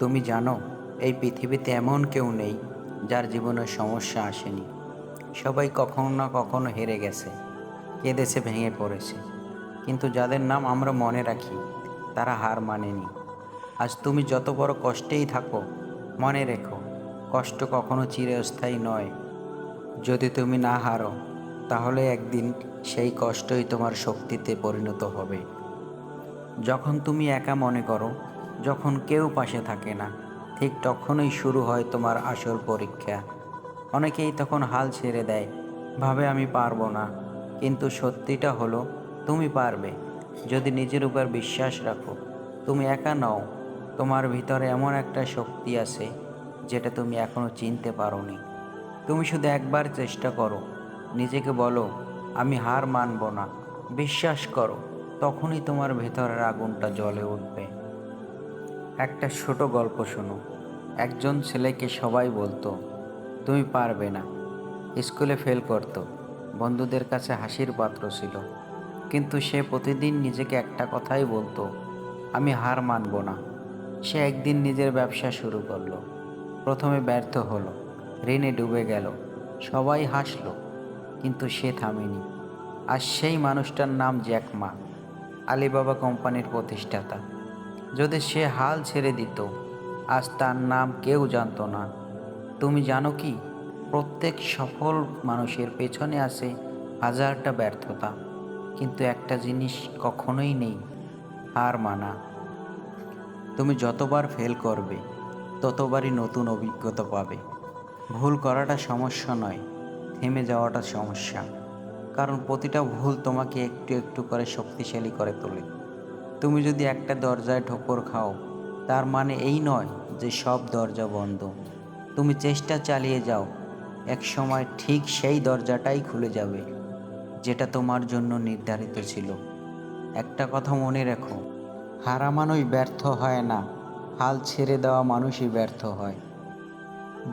তুমি জানো, এই পৃথিবীতে এমন কেউ নেই যার জীবনে সমস্যা আসেনি। সবাই কখনো না কখনো হেরে গেছে, কেঁদেছে, ভেঙে পড়েছে। কিন্তু যাদের নাম আমরা মনে রাখি, তারা হার মানেনি। আজ তুমি যত বড় কষ্টেই থাকো, মনে রেখো, কষ্ট কখনো চিরস্থায়ী নয়। যদি তুমি না হারো, তাহলে একদিন সেই কষ্টই তোমার শক্তিতে পরিণত হবে। যখন তুমি একা মনে করো যখন কেউ পাশে থাকে না, ঠিক তখনই শুরু হয় তোমার আসল পরীক্ষা। অনেকেই তখন হাল ছেড়ে দেয়, ভাবে আমি পারব না। কিন্তু সত্যিটা হলো, তুমি পারবে। যদি নিজের উপর বিশ্বাস রাখো, তুমি একা নও, তোমার ভিতরে এমন একটা শক্তি আছে, যেটা তুমি এখনও চিনতে পারোনি। তুমি শুধু একবার চেষ্টা করো। নিজেকে বলো, আমি হার মানব না। বিশ্বাস করো, তখনই তোমার ভেতরের আগুনটা জ্বলে উঠবে। একটা ছোট গল্প শোনো। একজন ছেলেকে সবাই বলতো, তুমি পারবে না। স্কুলে ফেল করতো। বন্ধুদের কাছে হাসির পাত্র ছিল। কিন্তু সে প্রতিদিন নিজেকে একটা কথাই বলতো, আমি হার মানব না। সে একদিন নিজের ব্যবসা শুরু করল। প্রথমে ব্যর্থ হলো, ঋণে ডুবে গেল, সবাই হাসলো, কিন্তু সে থামেনি। আর সেই মানুষটার নাম জ্যাকমা, আলিবাবা কোম্পানির প্রতিষ্ঠাতা। যদি সে হাল ছেড়ে দিত, আজ তার নাম কেউ জানতো না। তুমি জানো কি? প্রত্যেক সফল মানুষের পেছনে আছে হাজারটা ব্যর্থতা। কিন্তু একটা জিনিস কখনোই নেই, হার মানা। তুমি যতবার ফেল করবে, ততবারই নতুন অভিজ্ঞতা পাবে। ভুল করাটা সমস্যা নয়, থেমে যাওয়াটা সমস্যা। কারণ প্রতিটা ভুল তোমাকে একটু একটু করে শক্তিশালী করে তোলে। তুমি যদি একটা দরজায় ঠোকর খাও, তার মানে এই নয় যে সব দরজা বন্ধ। তুমি চেষ্টা চালিয়ে যাও, এক সময় ঠিক সেই দরজাটাই খুলে যাবে, যেটা তোমার জন্য নির্ধারিত ছিল। একটা কথা মনে রেখো, হারা মানুষ ব্যর্থ হয় না, হাল ছেড়ে দেওয়া মানুষই ব্যর্থ হয়।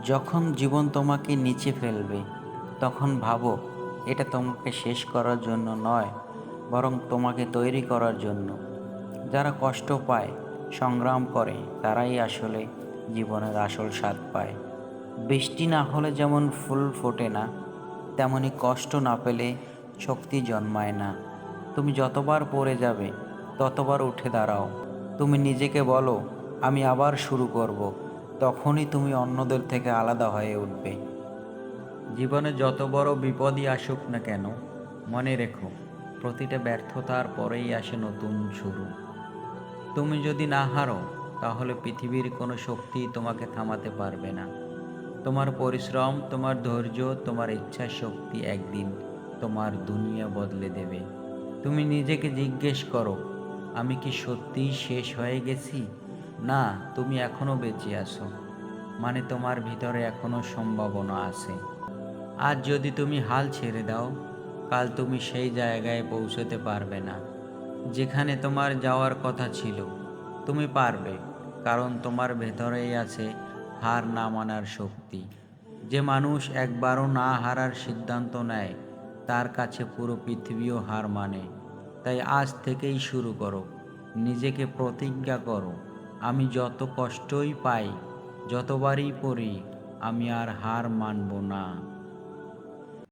যখন জীবন তোমাকে নিচে ফেলবে, তখন ভাবো, এটা তোমাকে শেষ করার জন্য নয়, বরং তোমাকে তৈরি করার জন্য। যারা কষ্ট পায়, সংগ্রাম করে, তারাই আসলে জীবনের আসল স্বাদ পায়। বৃষ্টি না হলে যেমন ফুল ফোটে না, তেমনি কষ্ট না পেলে শক্তি জন্মায় না। তুমি যতবার পড়ে যাবে, ততবার উঠে দাঁড়াও। তুমি নিজেকে বলো, আমি আবার শুরু করব। তখনই তুমি অন্যদের থেকে আলাদা হয়ে উঠবে। জীবনে যত বড় বিপদই আসুক না কেন, মনে রেখো, প্রতিটা ব্যর্থতার পরেই আসে নতুন শুরু। তুমি যদি না হারো, তাহলে পৃথিবীর কোনো শক্তি তোমাকে থামাতে পারবে না। তোমার পরিশ্রম, তোমার ধৈর্য, তোমার ইচ্ছা শক্তি একদিন তোমার দুনিয়া বদলে দেবে। তুমি নিজেকে জিজ্ঞেস করো, আমি কি সত্যিই শেষ হয়ে গেছি? না, তুমি এখনও বেঁচে আছো। মানে তোমার ভিতরে এখনও সম্ভাবনা আছে। আজ যদি তুমি হাল ছেড়ে দাও, কাল তুমি সেই জায়গায় পৌঁছতে পারবে না। যেখানে তোমার যাওয়ার কথা ছিল, তুমি পারবে, কারণ তোমার ভেতরেই আছে হার না মানার শক্তি। যে মানুষ একবারও না হারার সিদ্ধান্ত নেয়, তার কাছে পুরো পৃথিবীও হার মানে। তাই আজ থেকেই শুরু করো, নিজেকে প্রতিজ্ঞা করো, আমি যত কষ্টই পাই, যতবারই পড়ি, আমি আর হার মানব না।